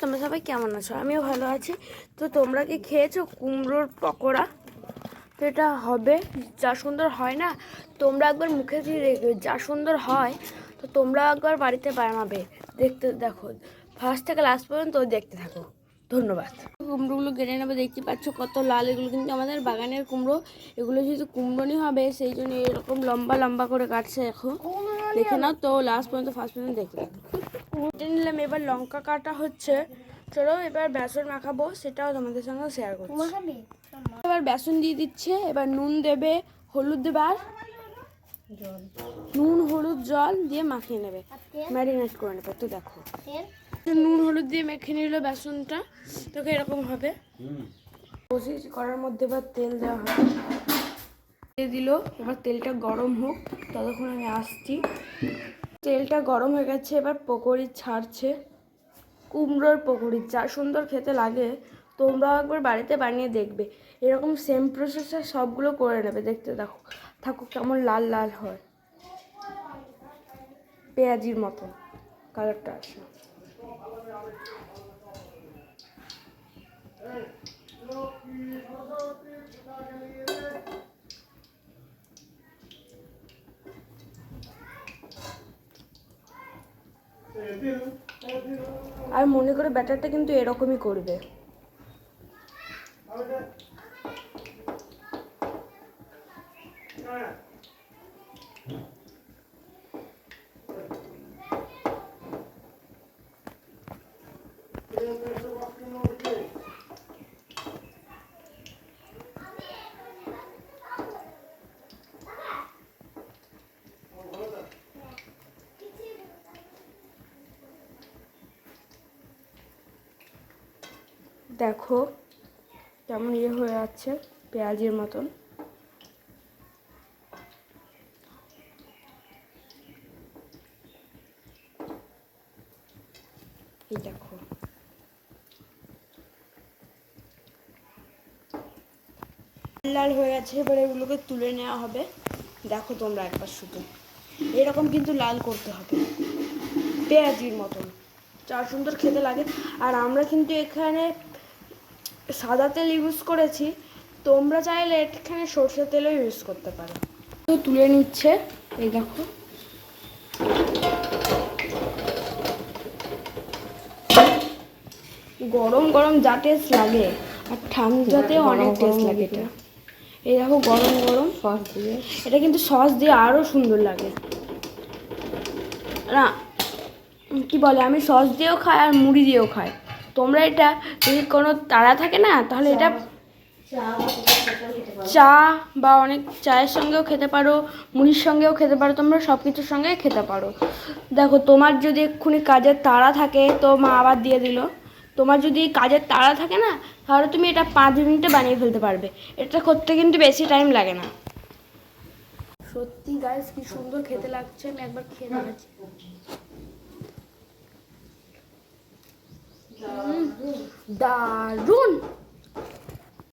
তোমরা সবাই কেমন আছো? আমিও ভালো আছি। তো তোমরা কি খেয়েছো কুমড়োর পকোড়া? তো এটা হবে, যা সুন্দর হয় না, তোমরা একবার মুখে দিয়ে দেখবে, যা সুন্দর হয়, তো তোমরা একবার বাড়িতে বানাবে। দেখতে, দেখো ফার্স্ট থেকে লাস্ট পর্যন্ত দেখতে থাকো। ধন্যবাদ। কুমড়োগুলো কেটে নেবে, দেখতে পাচ্ছ কত লাল, এগুলো কিন্তু আমাদের বাগানের কুমড়ো। এগুলো যেহেতু কুমড়োনি হবে, সেই জন্য এরকম লম্বা লম্বা করে কাটছে এখন। দেখে নাও তো লাস্ট পর্যন্ত ফার্স্ট পর্যন্ত থাকো কেটে নিলাম এবার লঙ্কা কাটা হচ্ছে। চলো এবার বেসন মাখাবো সেটাও তোমাদের সঙ্গে শেয়ার করছি। এবার বেসন দিয়ে দিচ্ছে এবার নুন দেবে হলুদ দেবে আর নুন হলুদ জল দিয়ে মাখিয়ে নেবে। ম্যারিনেট করে নেবে তো দেখো। নুন হলুদ দিয়ে মেখে নিল বেসনটা তোকে এরকম হবে। করার মধ্যে এবার তেল দেওয়া হবে দিয়ে দিল এবার তেলটা গরম হোক। ততক্ষণ আমি আসছি। তেলটা গরম হয়ে গেছে, এবার পকোড়ি ছাড়ছে। কুমড়োর পকোড়ি, যা সুন্দর খেতে লাগে, তোমরাও একবার বাড়িতে বানিয়ে দেখবে। এরকম সেম প্রসেসে সবগুলো করে নেবে, দেখতে দেখো থাকুক কেমন লাল লাল হয়। পেঁয়াজির মতো কালারটা আসে। আর মনে করে ব্যাটারটা কিন্তু এরকমই করবে। দেখো কেমন ইয়ে হয়ে যাচ্ছে পেঁয়াজের মতন। এই দেখো। লাল হয়ে গেছে এবার এগুলোকে তুলে নেওয়া হবে। দেখো তোমরা একবার শুধু। এরকম কিন্তু লাল করতে হবে। পেঁয়াজির মতন। যা সুন্দর খেতে লাগে। আর আমরা কিন্তু এখানে সাদা তেল ইউজ করেছি তোমরা চাইলে এখানে সর্ষের তেলও ইউজ করতে পারো। তো তুলে নিচ্ছে এই দেখো। গরম গরম যা টেস্ট লাগে আর ঠান্ডাতে অনেক টেস্ট লাগে এটা। এই দেখো গরম গরম। সস দিয়ে। এটা কিন্তু সস দিয়ে আরও সুন্দর লাগে। না কি বলে আমি সস দিয়েও খাই আর মুড়ি দিয়েও খাই। তোমরা এটা যদি কোনো তাড়া থাকে না তাহলে এটা চা বা অনেক চায়ের সঙ্গেও খেতে পারো মুড়ির সঙ্গেও খেতে পারো তোমরা সব কিছুর সঙ্গে খেতে পারো। দেখো তোমার যদি এক্ষুনি কাজের তাড়া থাকে তো মা আবার দিয়ে দিল। তোমার যদি কাজের তাড়া থাকে না তাহলে তুমি এটা পাঁচ মিনিটে বানিয়ে ফেলতে পারবে। এটা করতে কিন্তু বেশি টাইম লাগে না। সত্যি গাইস কি সুন্দর খেতে লাগছে আমি একবার খেয়ে দেখাচ্ছি। দারুণ